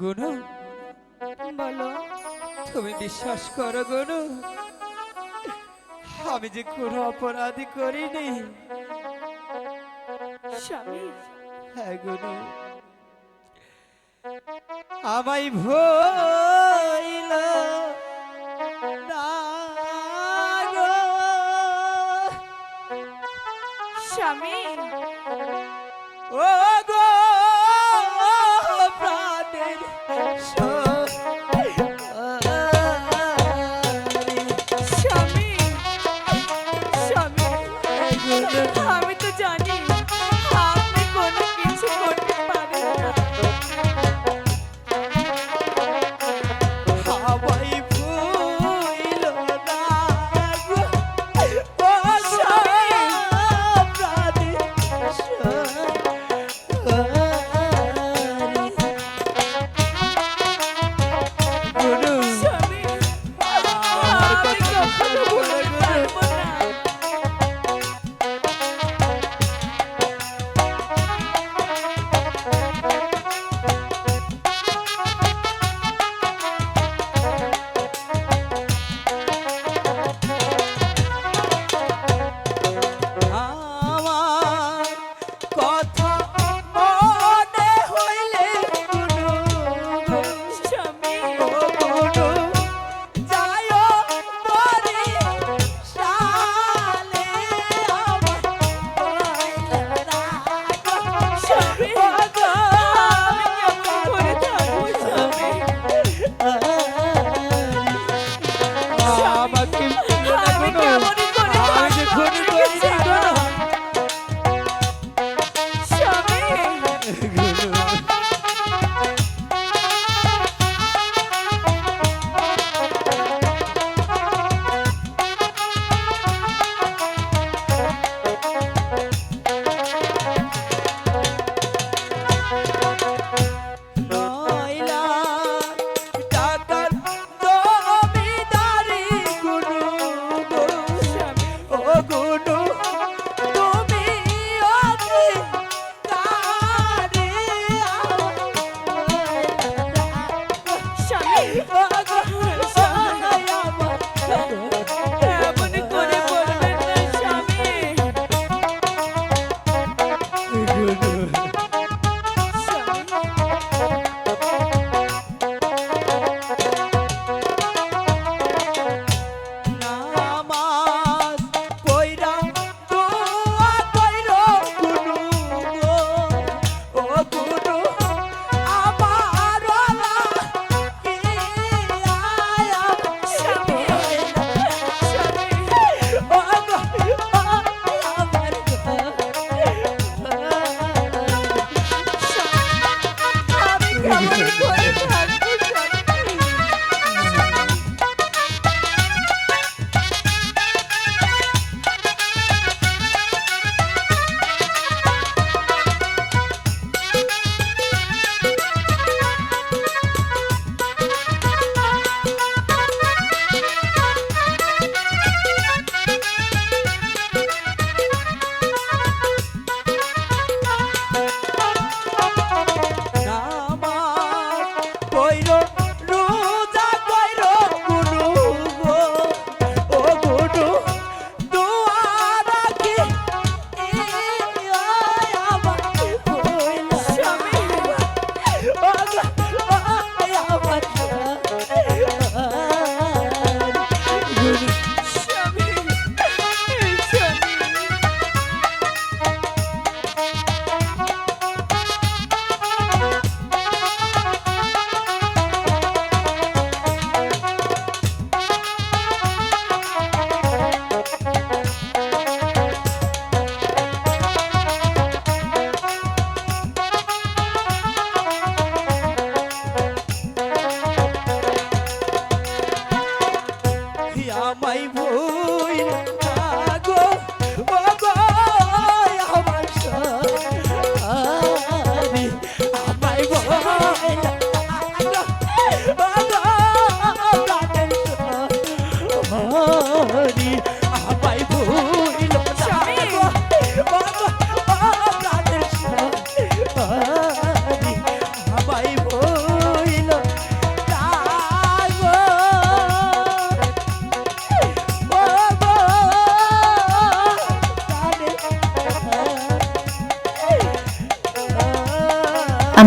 গুনু। বলো। তুমি বিশ্বাস করো গুনু। আমি যে কোন অপরাধী করিনি। আমাই হ্যাঁ ভইল স্বামী।